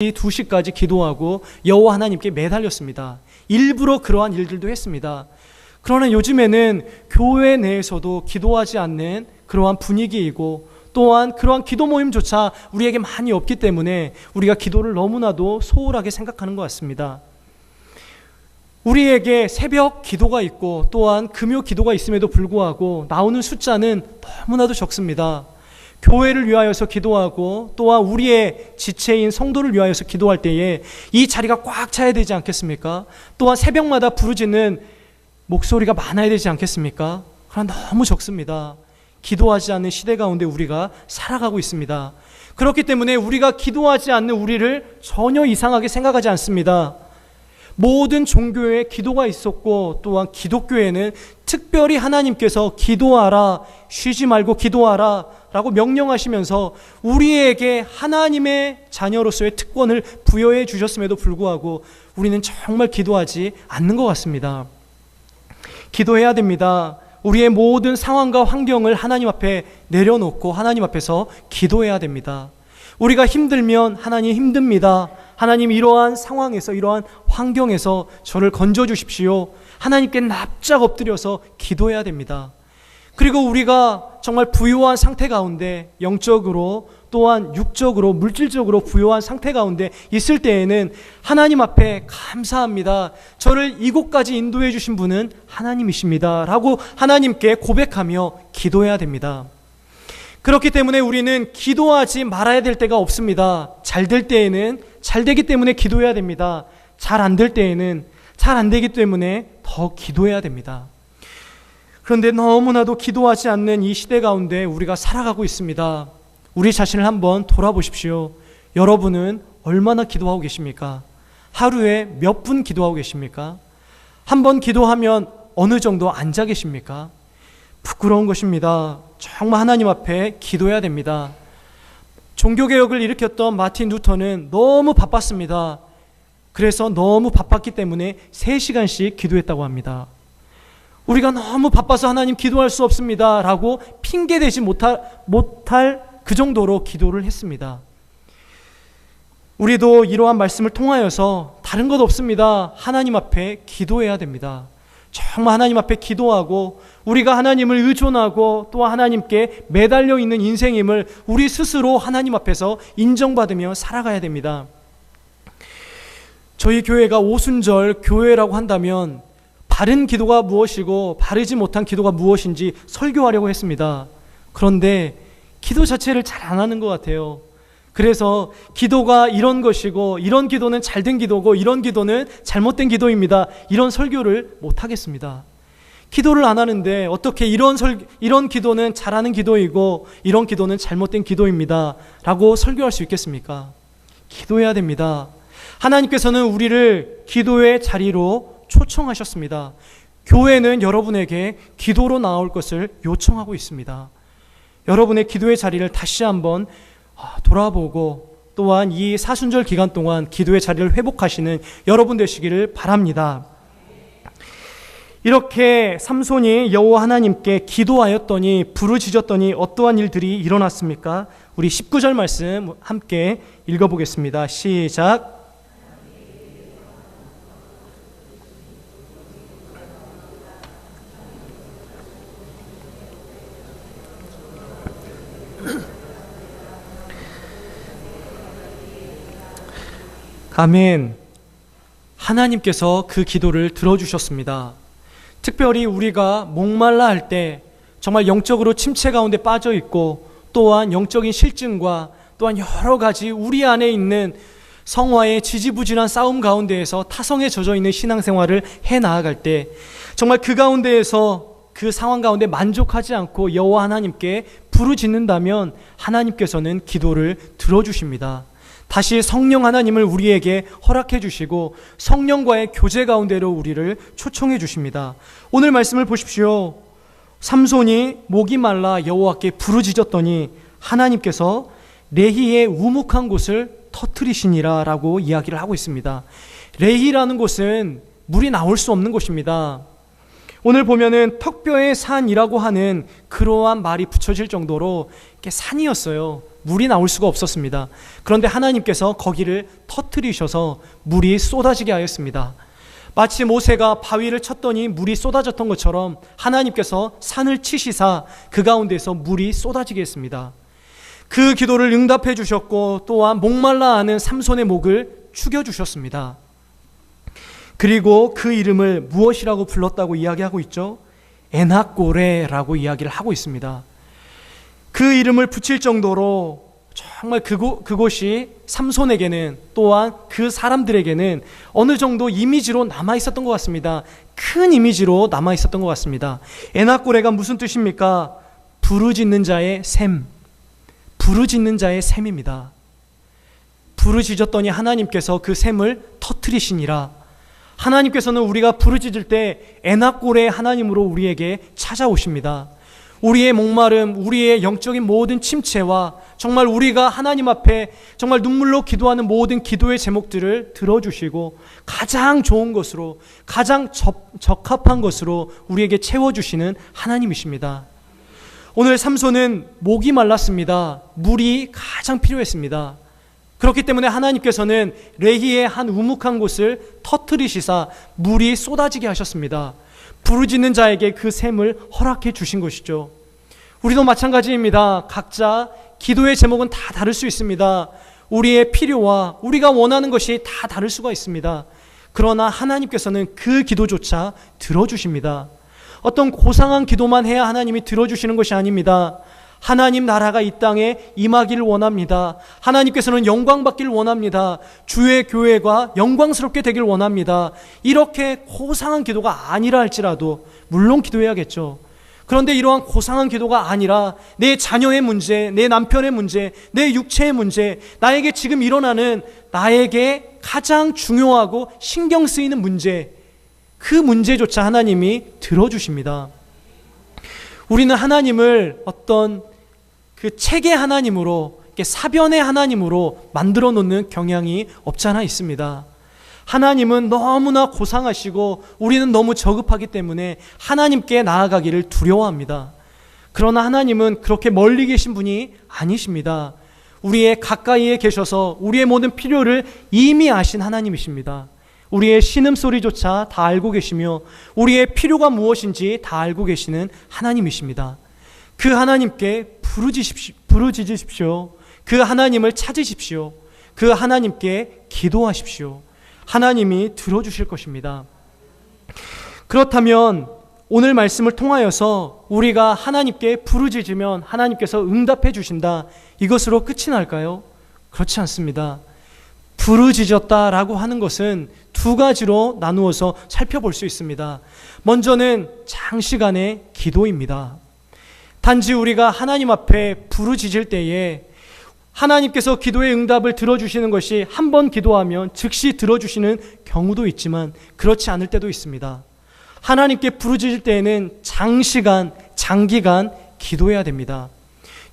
2시까지 기도하고 여호와 하나님께 매달렸습니다. 일부러 그러한 일들도 했습니다. 그러나 요즘에는 교회 내에서도 기도하지 않는 그러한 분위기이고 또한 그러한 기도 모임조차 우리에게 많이 없기 때문에 우리가 기도를 너무나도 소홀하게 생각하는 것 같습니다. 우리에게 새벽 기도가 있고 또한 금요 기도가 있음에도 불구하고 나오는 숫자는 너무나도 적습니다. 교회를 위하여서 기도하고 또한 우리의 지체인 성도를 위하여서 기도할 때에 이 자리가 꽉 차야 되지 않겠습니까? 또한 새벽마다 부르짖는 목소리가 많아야 되지 않겠습니까? 그러나 너무 적습니다. 기도하지 않는 시대 가운데 우리가 살아가고 있습니다. 그렇기 때문에 우리가 기도하지 않는 우리를 전혀 이상하게 생각하지 않습니다. 모든 종교에 기도가 있었고 또한 기독교에는 특별히 하나님께서 기도하라, 쉬지 말고 기도하라 라고 명령하시면서 우리에게 하나님의 자녀로서의 특권을 부여해 주셨음에도 불구하고 우리는 정말 기도하지 않는 것 같습니다. 기도해야 됩니다. 우리의 모든 상황과 환경을 하나님 앞에 내려놓고 하나님 앞에서 기도해야 됩니다. 우리가 힘들면 하나님 힘듭니다. 하나님 이러한 상황에서 이러한 환경에서 저를 건져 주십시오. 하나님께 납작 엎드려서 기도해야 됩니다. 그리고 우리가 정말 부유한 상태 가운데 영적으로 또한 육적으로 물질적으로 부유한 상태 가운데 있을 때에는 하나님 앞에 감사합니다. 저를 이곳까지 인도해 주신 분은 하나님이십니다. 라고 하나님께 고백하며 기도해야 됩니다. 그렇기 때문에 우리는 기도하지 말아야 될 때가 없습니다. 잘 될 때에는 잘 되기 때문에 기도해야 됩니다. 잘 안 될 때에는 잘 안 되기 때문에 더 기도해야 됩니다. 그런데 너무나도 기도하지 않는 이 시대 가운데 우리가 살아가고 있습니다. 우리 자신을 한번 돌아보십시오. 여러분은 얼마나 기도하고 계십니까? 하루에 몇 분 기도하고 계십니까? 한 번 기도하면 어느 정도 앉아 계십니까? 부끄러운 것입니다. 정말 하나님 앞에 기도해야 됩니다. 종교개혁을 일으켰던 마틴 루터는 너무 바빴습니다. 그래서 너무 바빴기 때문에 3시간씩 기도했다고 합니다. 우리가 너무 바빠서 하나님 기도할 수 없습니다. 라고 핑계대지 못할, 못할 그 정도로 기도를 했습니다. 우리도 이러한 말씀을 통하여서 다른 것 없습니다. 하나님 앞에 기도해야 됩니다. 정말 하나님 앞에 기도하고 우리가 하나님을 의존하고 또 하나님께 매달려 있는 인생임을 우리 스스로 하나님 앞에서 인정받으며 살아가야 됩니다. 저희 교회가 오순절 교회라고 한다면 바른 기도가 무엇이고 바르지 못한 기도가 무엇인지 설교하려고 했습니다. 그런데 기도 자체를 잘 안 하는 것 같아요. 그래서 기도가 이런 것이고 이런 기도는 잘된 기도고 이런 기도는 잘못된 기도입니다. 이런 설교를 못 하겠습니다. 기도를 안 하는데 어떻게 이런 설 이런 기도는 잘하는 기도이고 이런 기도는 잘못된 기도입니다라고 설교할 수 있겠습니까? 기도해야 됩니다. 하나님께서는 우리를 기도의 자리로 초청하셨습니다. 교회는 여러분에게 기도로 나올 것을 요청하고 있습니다. 여러분의 기도의 자리를 다시 한번 돌아보고 또한 이 사순절 기간 동안 기도의 자리를 회복하시는 여러분 되시기를 바랍니다. 이렇게 삼손이 여호와 하나님께 기도하였더니 부르짖었더니 어떠한 일들이 일어났습니까? 우리 19절 말씀 함께 읽어보겠습니다. 시작. 아멘. 하나님께서 그 기도를 들어주셨습니다. 특별히 우리가 목말라 할 때 정말 영적으로 침체 가운데 빠져 있고 또한 영적인 실증과 또한 여러 가지 우리 안에 있는 성화의 지지부진한 싸움 가운데에서 타성에 젖어 있는 신앙생활을 해 나아갈 때 정말 그 가운데에서 그 상황 가운데 만족하지 않고 여호와 하나님께 부르짖는다면 하나님께서는 기도를 들어주십니다. 다시 성령 하나님을 우리에게 허락해 주시고 성령과의 교제 가운데로 우리를 초청해 주십니다. 오늘 말씀을 보십시오. 삼손이 목이 말라 여호와께 부르짖었더니 하나님께서 레히의 우묵한 곳을 터트리시니라라고 이야기를 하고 있습니다. 레히라는 곳은 물이 나올 수 없는 곳입니다. 오늘 보면은 턱뼈의 산이라고 하는 그러한 말이 붙여질 정도로 이렇게 산이었어요. 물이 나올 수가 없었습니다. 그런데 하나님께서 거기를 터트리셔서 물이 쏟아지게 하였습니다. 마치 모세가 바위를 쳤더니 물이 쏟아졌던 것처럼 하나님께서 산을 치시사 그 가운데서 물이 쏟아지게 했습니다. 그 기도를 응답해 주셨고 또한 목말라 하는 삼손의 목을 축여 주셨습니다. 그리고 그 이름을 무엇이라고 불렀다고 이야기하고 있죠? 에나꼬레라고 이야기를 하고 있습니다. 그 이름을 붙일 정도로 정말 그곳, 그곳이 삼손에게는 또한 그 사람들에게는 어느 정도 이미지로 남아 있었던 것 같습니다. 큰 이미지로 남아 있었던 것 같습니다. 에나꼬레가 무슨 뜻입니까? 부르짖는 자의 샘. 부르짖는 자의 샘입니다. 부르짖었더니 하나님께서 그 샘을 터트리시니라. 하나님께서는 우리가 부르짖을 때 에나꼴의 하나님으로 우리에게 찾아오십니다. 우리의 목마름, 우리의 영적인 모든 침체와 정말 우리가 하나님 앞에 정말 눈물로 기도하는 모든 기도의 제목들을 들어주시고 가장 좋은 것으로 가장 적, 적합한 것으로 우리에게 채워주시는 하나님이십니다. 오늘 삼손은 목이 말랐습니다. 물이 가장 필요했습니다. 그렇기 때문에 하나님께서는 레히의 한 우묵한 곳을 터트리시사 물이 쏟아지게 하셨습니다. 부르짖는 자에게 그 샘을 허락해 주신 것이죠. 우리도 마찬가지입니다. 각자 기도의 제목은 다 다를 수 있습니다. 우리의 필요와 우리가 원하는 것이 다 다를 수가 있습니다. 그러나 하나님께서는 그 기도조차 들어주십니다. 어떤 고상한 기도만 해야 하나님이 들어주시는 것이 아닙니다. 하나님 나라가 이 땅에 임하기를 원합니다. 하나님께서는 영광 받기를 원합니다. 주의 교회가 영광스럽게 되길 원합니다. 이렇게 고상한 기도가 아니라 할지라도 물론 기도해야겠죠. 그런데 이러한 고상한 기도가 아니라 내 자녀의 문제, 내 남편의 문제, 내 육체의 문제, 나에게 지금 일어나는 나에게 가장 중요하고 신경 쓰이는 문제, 그 문제조차 하나님이 들어주십니다. 우리는 하나님을 어떤 그 책의 하나님으로 사변의 하나님으로 만들어 놓는 경향이 없잖아 있습니다. 하나님은 너무나 고상하시고 우리는 너무 저급하기 때문에 하나님께 나아가기를 두려워합니다. 그러나 하나님은 그렇게 멀리 계신 분이 아니십니다. 우리의 가까이에 계셔서 우리의 모든 필요를 이미 아신 하나님이십니다. 우리의 신음소리조차 다 알고 계시며 우리의 필요가 무엇인지 다 알고 계시는 하나님이십니다. 그 하나님께 부르짖으십시오. 그 하나님을 찾으십시오. 그 하나님께 기도하십시오. 하나님이 들어주실 것입니다. 그렇다면 오늘 말씀을 통하여서 우리가 하나님께 부르짖으면 하나님께서 응답해 주신다. 이것으로 끝이 날까요? 그렇지 않습니다. 부르짖었다라고 하는 것은 두 가지로 나누어서 살펴볼 수 있습니다. 먼저는 장시간의 기도입니다. 단지 우리가 하나님 앞에 부르짖을 때에 하나님께서 기도의 응답을 들어주시는 것이 한 번 기도하면 즉시 들어주시는 경우도 있지만 그렇지 않을 때도 있습니다. 하나님께 부르짖을 때에는 장시간, 장기간 기도해야 됩니다.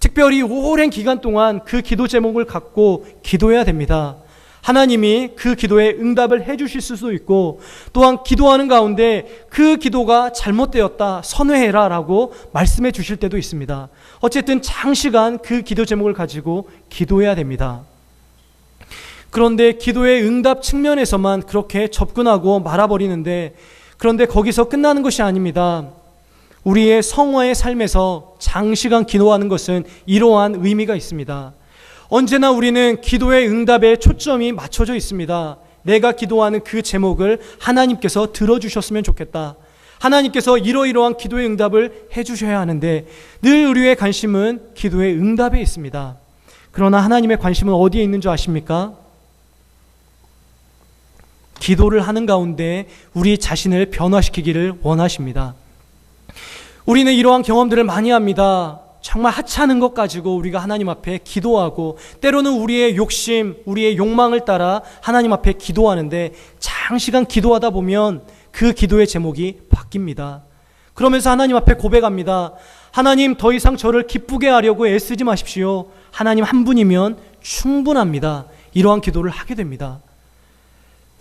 특별히 오랜 기간 동안 그 기도 제목을 갖고 기도해야 됩니다. 하나님이 그 기도에 응답을 해 주실 수도 있고 또한 기도하는 가운데 그 기도가 잘못되었다 선회해라 라고 말씀해 주실 때도 있습니다. 어쨌든 장시간 그 기도 제목을 가지고 기도해야 됩니다. 그런데 기도의 응답 측면에서만 그렇게 접근하고 말아버리는데 그런데 거기서 끝나는 것이 아닙니다. 우리의 성화의 삶에서 장시간 기도하는 것은 이러한 의미가 있습니다. 언제나 우리는 기도의 응답에 초점이 맞춰져 있습니다. 내가 기도하는 그 제목을 하나님께서 들어주셨으면 좋겠다. 하나님께서 이러이러한 기도의 응답을 해주셔야 하는데 늘 우리의 관심은 기도의 응답에 있습니다. 그러나 하나님의 관심은 어디에 있는 줄 아십니까? 기도를 하는 가운데 우리 자신을 변화시키기를 원하십니다. 우리는 이러한 경험들을 많이 합니다. 정말 하찮은 것 가지고 우리가 하나님 앞에 기도하고 때로는 우리의 욕심, 우리의 욕망을 따라 하나님 앞에 기도하는데 장시간 기도하다 보면 그 기도의 제목이 바뀝니다. 그러면서 하나님 앞에 고백합니다. 하나님 더 이상 저를 기쁘게 하려고 애쓰지 마십시오. 하나님 한 분이면 충분합니다. 이러한 기도를 하게 됩니다.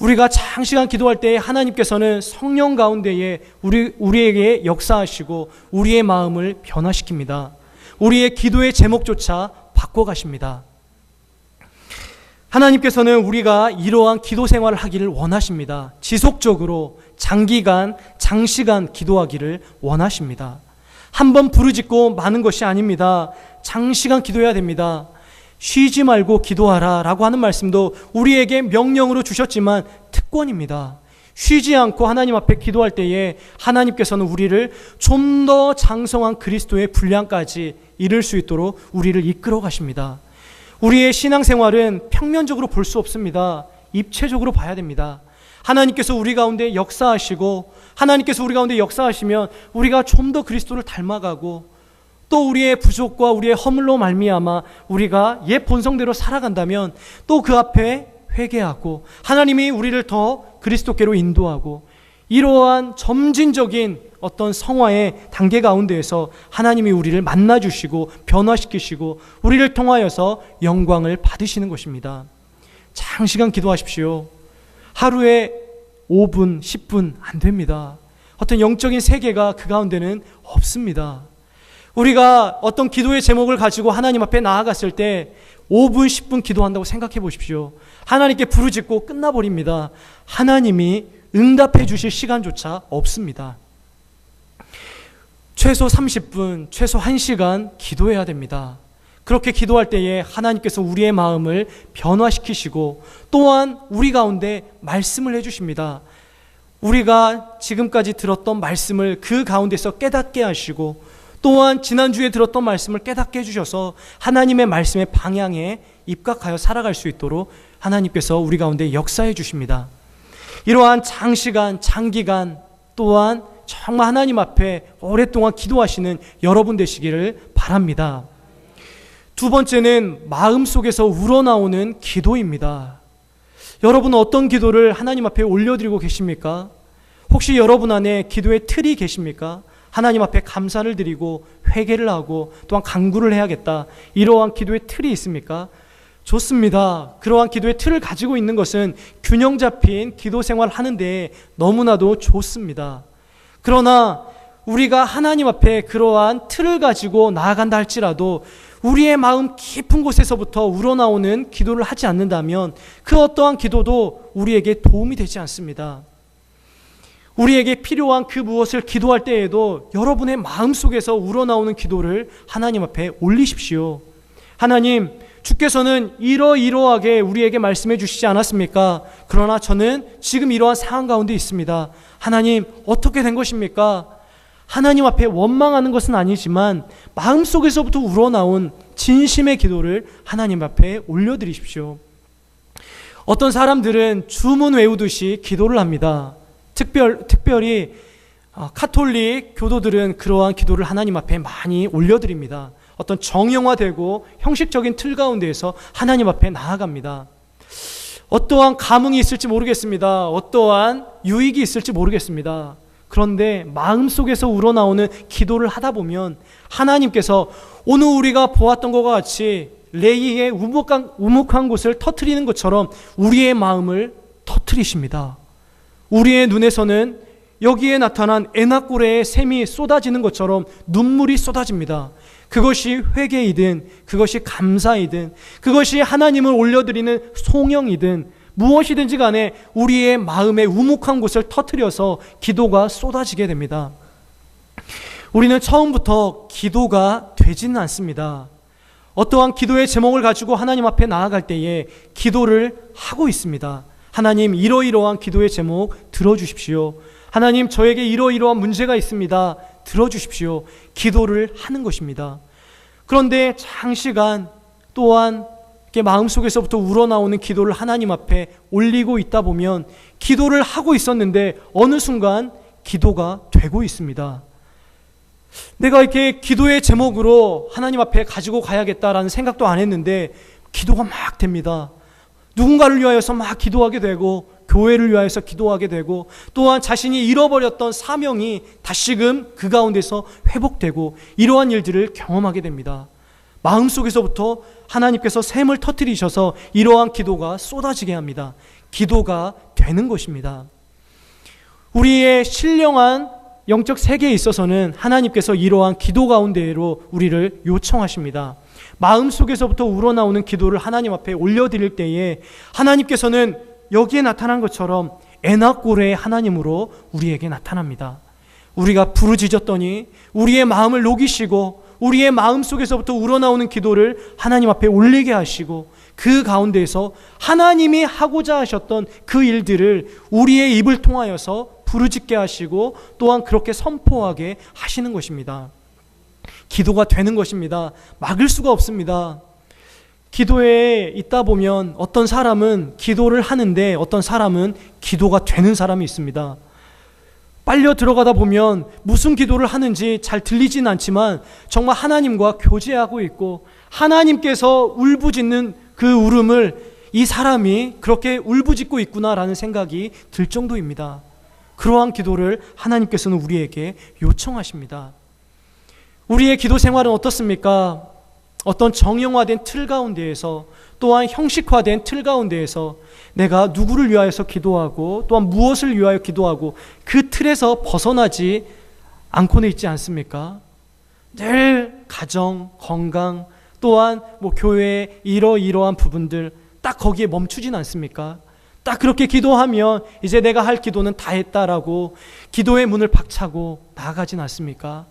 우리가 장시간 기도할 때 하나님께서는 성령 가운데에 우리, 우리에게 역사하시고 우리의 마음을 변화시킵니다. 우리의 기도의 제목조차 바꿔가십니다. 하나님께서는 우리가 이러한 기도 생활을 하기를 원하십니다. 지속적으로 장기간, 장시간 기도하기를 원하십니다. 한 번 부르짖고 마는 것이 아닙니다. 장시간 기도해야 됩니다. 쉬지 말고 기도하라 라고 하는 말씀도 우리에게 명령으로 주셨지만 특권입니다. 쉬지 않고 하나님 앞에 기도할 때에 하나님께서는 우리를 좀 더 장성한 그리스도의 분량까지 이룰 수 있도록 우리를 이끌어 가십니다. 우리의 신앙생활은 평면적으로 볼 수 없습니다. 입체적으로 봐야 됩니다. 하나님께서 우리 가운데 역사하시고 하나님께서 우리 가운데 역사하시면 우리가 좀 더 그리스도를 닮아가고 또 우리의 부족과 우리의 허물로 말미암아 우리가 옛 본성대로 살아간다면 또 그 앞에 회개하고 하나님이 우리를 더 그리스도께로 인도하고 이러한 점진적인 어떤 성화의 단계 가운데에서 하나님이 우리를 만나 주시고 변화시키시고 우리를 통하여서 영광을 받으시는 것입니다. 장시간 기도하십시오. 하루에 5분, 10분 안 됩니다. 어떤 영적인 세계가 그 가운데는 없습니다. 우리가 어떤 기도의 제목을 가지고 하나님 앞에 나아갔을 때 5분, 10분 기도한다고 생각해 보십시오. 하나님께 부르짖고 끝나버립니다. 하나님이 응답해 주실 시간조차 없습니다. 최소 30분, 최소 1시간 기도해야 됩니다. 그렇게 기도할 때에 하나님께서 우리의 마음을 변화시키시고 또한 우리 가운데 말씀을 해주십니다. 우리가 지금까지 들었던 말씀을 그 가운데서 깨닫게 하시고 또한 지난주에 들었던 말씀을 깨닫게 해주셔서 하나님의 말씀의 방향에 입각하여 살아갈 수 있도록 하나님께서 우리 가운데 역사해 주십니다. 이러한 장시간, 장기간 또한 정말 하나님 앞에 오랫동안 기도하시는 여러분 되시기를 바랍니다. 두 번째는 마음속에서 우러나오는 기도입니다. 여러분은 어떤 기도를 하나님 앞에 올려드리고 계십니까? 혹시 여러분 안에 기도의 틀이 계십니까? 하나님 앞에 감사를 드리고 회개를 하고 또한 간구를 해야겠다. 이러한 기도의 틀이 있습니까? 좋습니다. 그러한 기도의 틀을 가지고 있는 것은 균형 잡힌 기도 생활을 하는데 너무나도 좋습니다. 그러나 우리가 하나님 앞에 그러한 틀을 가지고 나아간다 할지라도 우리의 마음 깊은 곳에서부터 우러나오는 기도를 하지 않는다면 그 어떠한 기도도 우리에게 도움이 되지 않습니다. 우리에게 필요한 그 무엇을 기도할 때에도 여러분의 마음 속에서 우러나오는 기도를 하나님 앞에 올리십시오. 하나님, 주께서는 이러이러하게 우리에게 말씀해 주시지 않았습니까? 그러나 저는 지금 이러한 상황 가운데 있습니다. 하나님, 어떻게 된 것입니까? 하나님 앞에 원망하는 것은 아니지만 마음속에서부터 우러나온 진심의 기도를 하나님 앞에 올려드리십시오. 어떤 사람들은 주문 외우듯이 기도를 합니다. 특별, 특별히 어, 카톨릭 교도들은 그러한 기도를 하나님 앞에 많이 올려드립니다. 어떤 정형화되고 형식적인 틀 가운데에서 하나님 앞에 나아갑니다. 어떠한 감흥이 있을지 모르겠습니다. 어떠한 유익이 있을지 모르겠습니다. 그런데 마음속에서 우러나오는 기도를 하다 보면 하나님께서 오늘 우리가 보았던 것과 같이 레이의 우묵한, 우묵한 곳을 터트리는 것처럼 우리의 마음을 터트리십니다. 우리의 눈에서는 여기에 나타난 에나꼬레의 샘이 쏟아지는 것처럼 눈물이 쏟아집니다. 그것이 회개이든 그것이 감사이든 그것이 하나님을 올려드리는 송영이든 무엇이든지 간에 우리의 마음의 우묵한 곳을 터트려서 기도가 쏟아지게 됩니다. 우리는 처음부터 기도가 되지는 않습니다. 어떠한 기도의 제목을 가지고 하나님 앞에 나아갈 때에 기도를 하고 있습니다. 하나님 이러이러한 기도의 제목 들어주십시오. 하나님 저에게 이러이러한 문제가 있습니다. 들어주십시오. 기도를 하는 것입니다. 그런데 장시간 또한 마음속에서부터 우러나오는 기도를 하나님 앞에 올리고 있다 보면 기도를 하고 있었는데 어느 순간 기도가 되고 있습니다. 내가 이렇게 기도의 제목으로 하나님 앞에 가지고 가야겠다라는 생각도 안 했는데 기도가 막 됩니다. 누군가를 위하여서 막 기도하게 되고 교회를 위하여서 기도하게 되고 또한 자신이 잃어버렸던 사명이 다시금 그 가운데서 회복되고 이러한 일들을 경험하게 됩니다. 마음속에서부터 하나님께서 샘을 터뜨리셔서 이러한 기도가 쏟아지게 합니다. 기도가 되는 것입니다. 우리의 신령한 영적 세계에 있어서는 하나님께서 이러한 기도 가운데로 우리를 요청하십니다. 마음속에서부터 우러나오는 기도를 하나님 앞에 올려드릴 때에 하나님께서는 여기에 나타난 것처럼 에나꼬레의 하나님으로 우리에게 나타납니다. 우리가 부르짖었더니 우리의 마음을 녹이시고 우리의 마음 속에서부터 우러나오는 기도를 하나님 앞에 올리게 하시고 그 가운데에서 하나님이 하고자 하셨던 그 일들을 우리의 입을 통하여서 부르짖게 하시고 또한 그렇게 선포하게 하시는 것입니다. 기도가 되는 것입니다. 막을 수가 없습니다. 기도에 있다 보면 어떤 사람은 기도를 하는데 어떤 사람은 기도가 되는 사람이 있습니다. 빨려 들어가다 보면 무슨 기도를 하는지 잘 들리진 않지만 정말 하나님과 교제하고 있고 하나님께서 울부짖는 그 울음을 이 사람이 그렇게 울부짖고 있구나라는 생각이 들 정도입니다. 그러한 기도를 하나님께서는 우리에게 요청하십니다. 우리의 기도 생활은 어떻습니까? 어떤 정형화된 틀 가운데에서 또한 형식화된 틀 가운데에서 내가 누구를 위하여서 기도하고 또한 무엇을 위하여 기도하고 그 틀에서 벗어나지 않고는 있지 않습니까? 늘 가정, 건강, 또한 뭐 교회 이러이러한 부분들 딱 거기에 멈추진 않습니까? 딱 그렇게 기도하면 이제 내가 할 기도는 다 했다라고 기도의 문을 박차고 나아가진 않습니까?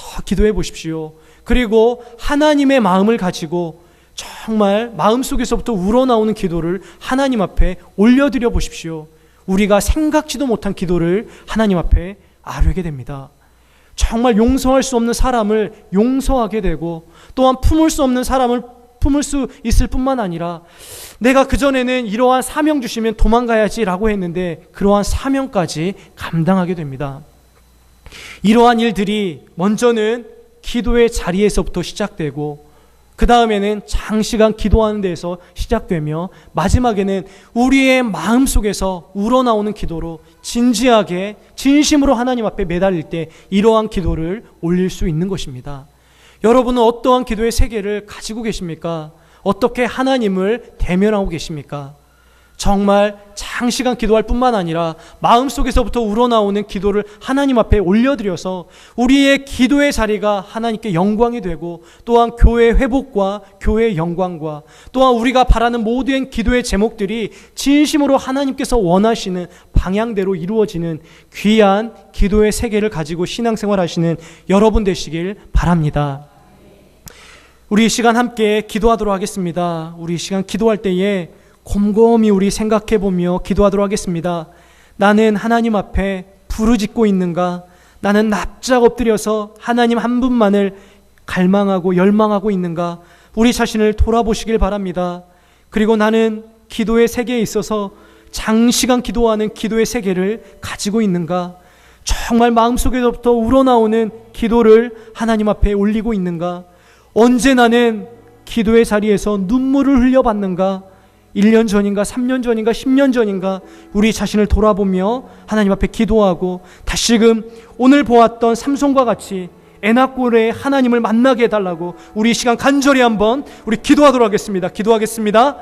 더 기도해 보십시오. 그리고 하나님의 마음을 가지고 정말 마음속에서부터 우러나오는 기도를 하나님 앞에 올려드려 보십시오. 우리가 생각지도 못한 기도를 하나님 앞에 아뢰게 됩니다. 정말 용서할 수 없는 사람을 용서하게 되고 또한 품을 수 없는 사람을 품을 수 있을 뿐만 아니라 내가 그전에는 이러한 사명 주시면 도망가야지라고 했는데 그러한 사명까지 감당하게 됩니다. 이러한 일들이 먼저는 기도의 자리에서부터 시작되고 그 다음에는 장시간 기도하는 데에서 시작되며 마지막에는 우리의 마음 속에서 우러나오는 기도로 진지하게 진심으로 하나님 앞에 매달릴 때 이러한 기도를 올릴 수 있는 것입니다. 여러분은 어떠한 기도의 세계를 가지고 계십니까? 어떻게 하나님을 대면하고 계십니까? 정말 장시간 기도할 뿐만 아니라 마음속에서부터 우러나오는 기도를 하나님 앞에 올려드려서 우리의 기도의 자리가 하나님께 영광이 되고 또한 교회 회복과 교회의 영광과 또한 우리가 바라는 모든 기도의 제목들이 진심으로 하나님께서 원하시는 방향대로 이루어지는 귀한 기도의 세계를 가지고 신앙생활 하시는 여러분 되시길 바랍니다. 우리 이 시간 함께 기도하도록 하겠습니다. 우리 이 시간 기도할 때에 곰곰이 우리 생각해 보며 기도하도록 하겠습니다. 나는 하나님 앞에 부르짖고 있는가? 나는 납작 엎드려서 하나님 한 분만을 갈망하고 열망하고 있는가? 우리 자신을 돌아보시길 바랍니다. 그리고 나는 기도의 세계에 있어서 장시간 기도하는 기도의 세계를 가지고 있는가? 정말 마음속에서부터 우러나오는 기도를 하나님 앞에 올리고 있는가? 언제 나는 기도의 자리에서 눈물을 흘려봤는가? 1년 전인가 3년 전인가 10년 전인가 우리 자신을 돌아보며 하나님 앞에 기도하고 다시금 오늘 보았던 삼손과 같이 에나골의 하나님을 만나게 해달라고 우리 이 시간 간절히 한번 우리 기도하도록 하겠습니다. 기도하겠습니다.